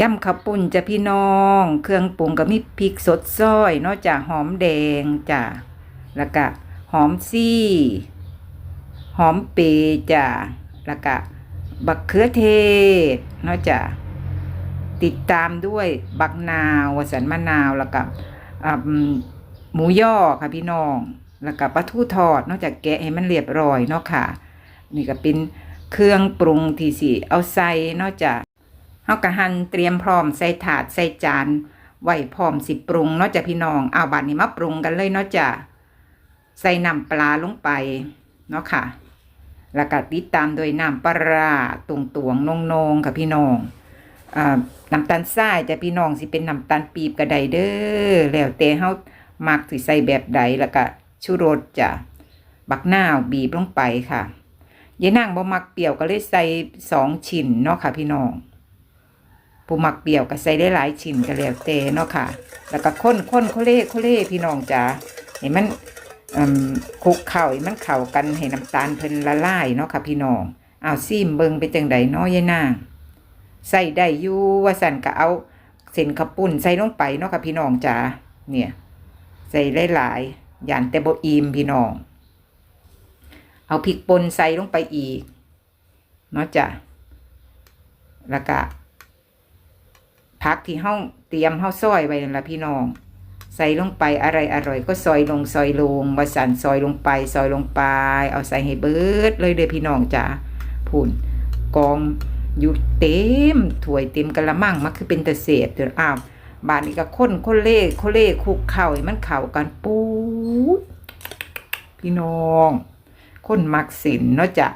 ย่ำข้าวปุ้นจะพี่น้อง เครื่องปรุงก็มีพริกสดซอยเนอกจากหอมแดงจ้ะแล้วก็หอมซี่ หอมเปรย์จ้ะแล้วก็บักเขือเทศเนอกจากติดตามด้วยบักนาววสันมะนาวแล้วก็หมูย่อค่ะพี่น้อง แล้วก็ปลาทูทอดนอกจากแกะให้มันเรียบร้อยเนาะค่ะ นี่ก็เป็นเครื่องปรุงที่สิเอาใส่นอกจาก เฮากะหั่นเตรียมพร้อมใส่ถาดใส่จานไว้พร้อมสิปรุงเนาะจ้ะพี่น้องเอาบัดนี้มาปรุงกันเลยเนาะจ้ะใส่น้ำปลาลงไปเนาะค่ะ แล้วก็ติดตามโดยน้ำปลาตวงตวงๆนงนงๆค่ะพี่น้องอน้ำตาลทรายจ้ะพี่น้องสิเป็นน้ำตาลปีบก็ได้เด้อแล้วแต่เฮามักสิใส่แบบใดแล้วก็ชูรสจ้ะบักหน้าบีบลงไปค่ะยายนางบ่มักเปรี้ยวก็เลยใส่สองชิ้นเนาะค่ะพี่น้อง ผู้มักเปรี้ยวก็ใส่ได้หลายชิ้นก็แล้วแต่เนาะค่ะ แล้วก็ข้นข้นโคเล่โคเล่พี่น้องจ๋าให้มันคลุกเข่าให้มันเข้ากันให้น้ำตาลเพิ่นละลายเนาะค่ะพี่น้องเอาซิมเบิงเป็นจังไดเนาะยายนางใส่ได้อยู่ว่าสั่นก็เอาเส้นข้าปุ้นใส่ลงไปเนาะค่ะพี่น้องจ๋าเนี่ยใส่หลายๆย่านแต่บ่อิ่มพี่น้อง เอาพริกป่นใส่ลงไปอีกเนาะจ้ะแล้วก็ พักที่เฮาเตรียมเฮาซอยไว้นั่นละพี่น้อง ใส่ลงไปอะไรอร่อย ก็ซอยลงซอยลงวาสันซอยลงไป ซอยลงไป เอาใส่ให้เบิดเลยเด้อพี่น้องจ้าพูนกองอยู่เต็มถ้วยเต็มกะละมังมันคือเป็นตะเศษเด้ออ้าวบานนี้ก็ข้นข้นเล่ข้นเล่คลุกเข่าให้มันเข่ากันปูดพี่น้องข้นมักสินเนาะจ้ะ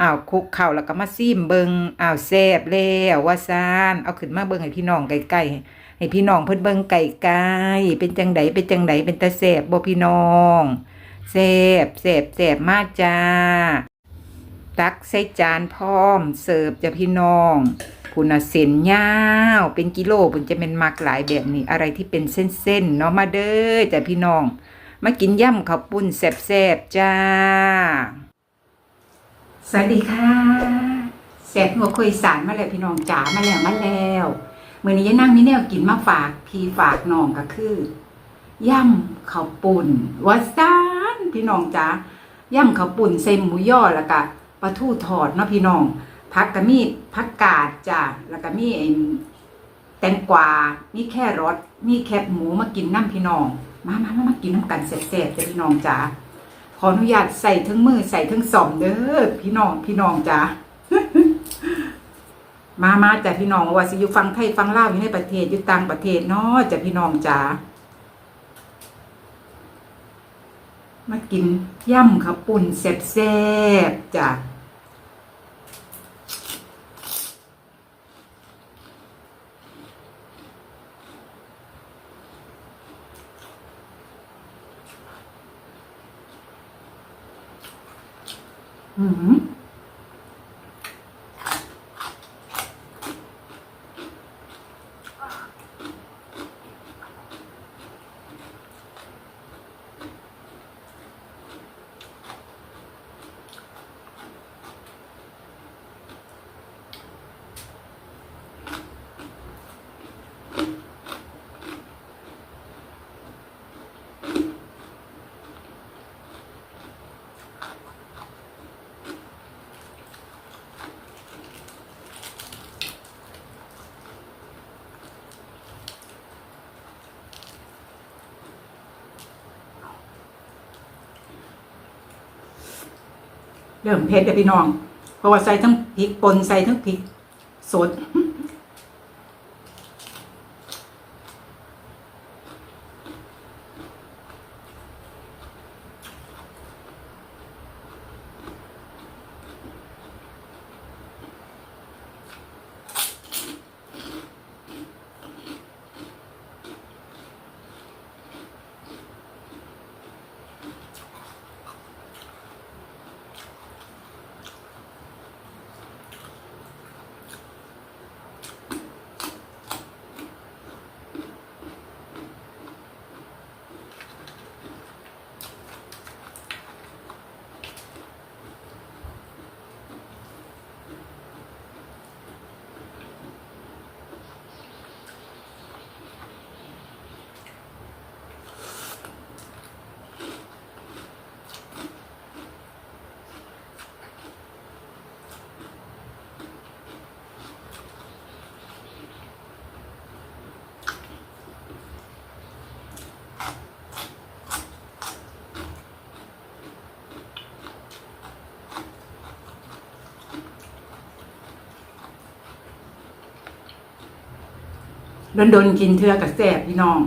อ้าวคุกเข้าแล้วก็มาซิมเบิงอ้าวแซ่บแล้วว่าซานเอาขึ้นมาเบิงให้พี่น้องใกล้ๆให้พี่น้องเพิ่นเบิงไก่ไก่เป็นจังไดเป็นจังไดเป็นตาแซ่บบ่พี่น้องแซ่บแซ่บแซ่บมากจ้าตักใส่จานพร้อมเสิร์ฟจ้ะพี่น้องพุน่ะเส้นยาวเป็นกิโลเพิ่นจะเป็นมักหลายแบบนี้อะไรที่เป็นเส้นๆเนาะมาเด้อจ้ะพี่น้อง มากินย่ำข้าวปุ้นแซ่บๆจ้า สวัสดีค่ะแสบหัวคุยสารมาแล้วพี่น้องจ๋ามาแล้วมาแล้วเมื่อนี้ยนั่งมีแนวกินมาฝากพี่ฝากน้องก็คือย่ำข้าวปุ่นวัดซานพี่น้องจ๋าย่ำข้าวปุ่นใส่หมูย่อแล้วก็ปลาทูทอดเนาะพี่น้องผักกะมีผักกาดจ้าแล้วก็มีไอ้แตงกวามีแค่รสมีแคบหมูมากินน้ำพี่น้อง มามามามากินน้ำกันแซ่บๆจ้ะพี่น้องจ๋า ขออนุญาตใส่ทั้งมือใส่ทั้งสองเด้อพี่น้องพี่น้องจ้ามามาจ้ะพี่น้องว่าสิอยู่ฟังไทยฟังเล่าอยู่ในประเทศอยู่ต่างประเทศเนาะจ้ะพี่น้องจ้ามากินย่ำขับปุ่นแซ่บๆจ้ะ อื เริ่มเผ็ดจ้ะพี่น้อง เพราะว่าใส่ทั้งพริกป่นใส่ทั้งพริกสด โดนโดนๆกินเทือกับแสบพี่น้อง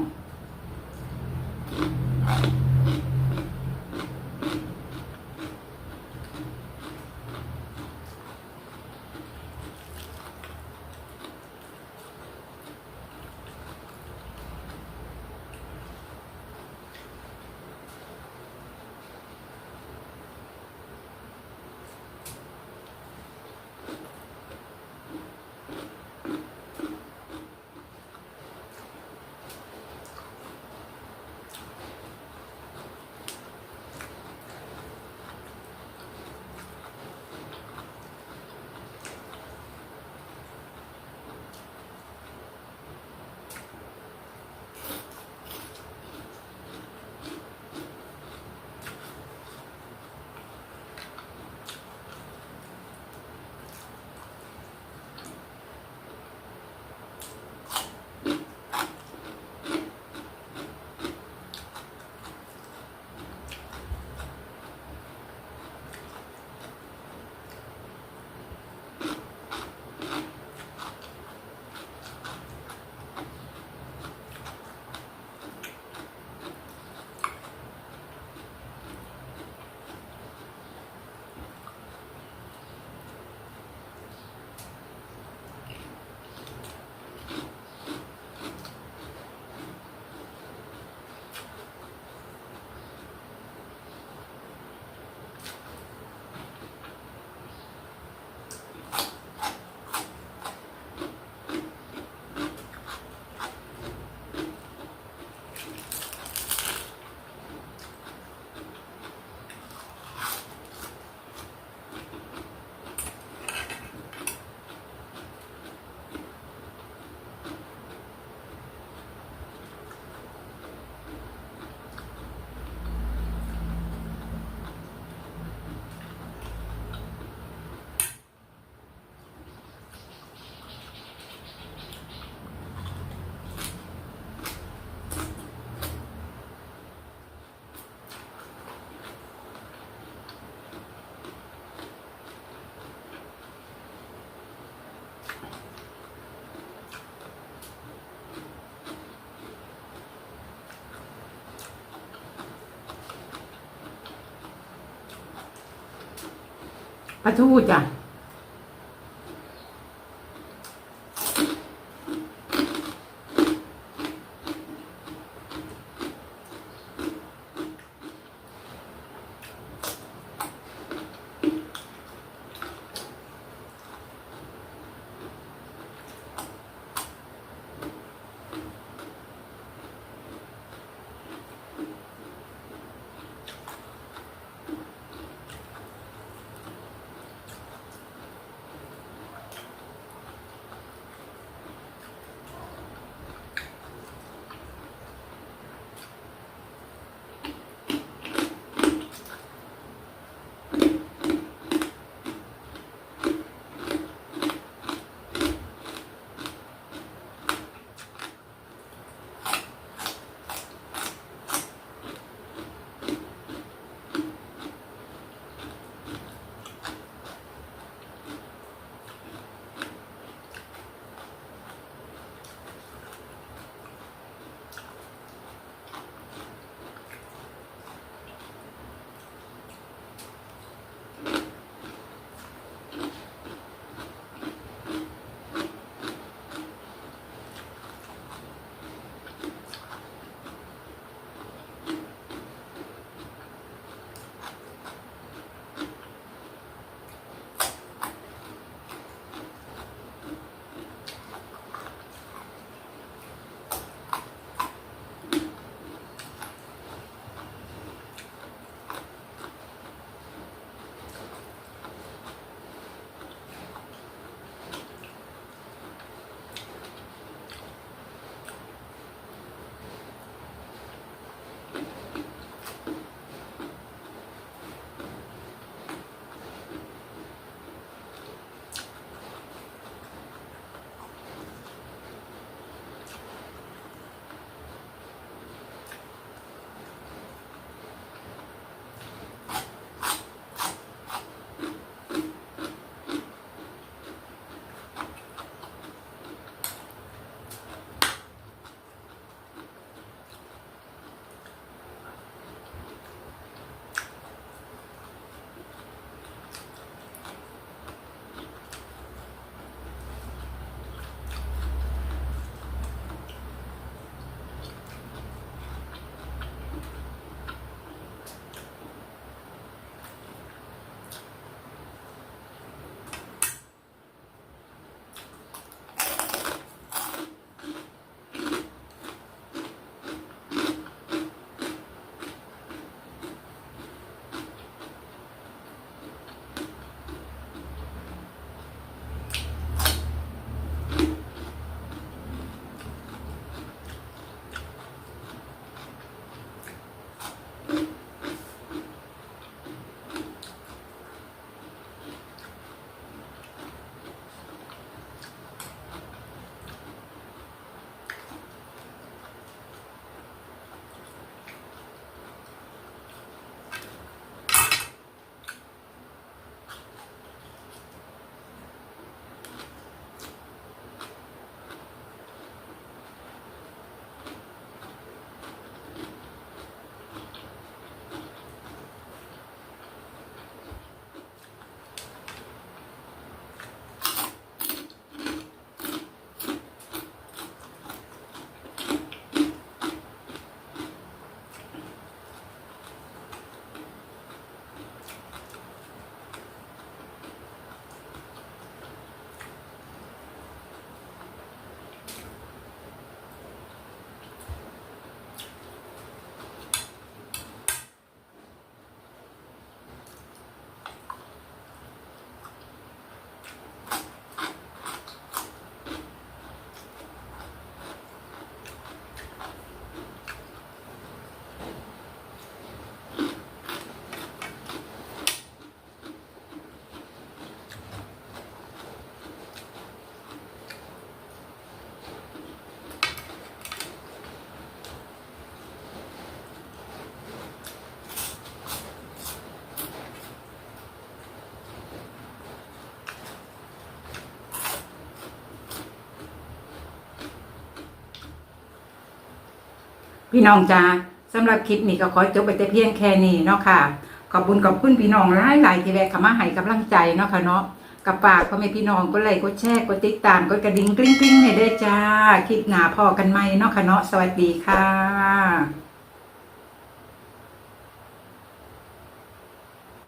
ปลาทูจ้ะ พี่น้องจ้าสำหรับคลิปนี้ก็ขอจบไปแต่เพียงแค่นี้เนาะค่ะ ขอบคุณขอบคุณพี่น้องหลายหลายที่แวะเข้ามาให้กำลังใจเนาะค่ะเนาะกับปากพ่อแม่พี่น้องก็ไลค์ก็แชร์กดติดตามกดกระดิ่งกริ๊งกริ้งให้ได้จ้า คลิปหน้าพอกันไหมเนาะค่ะเนาะสวัสดีค่ะ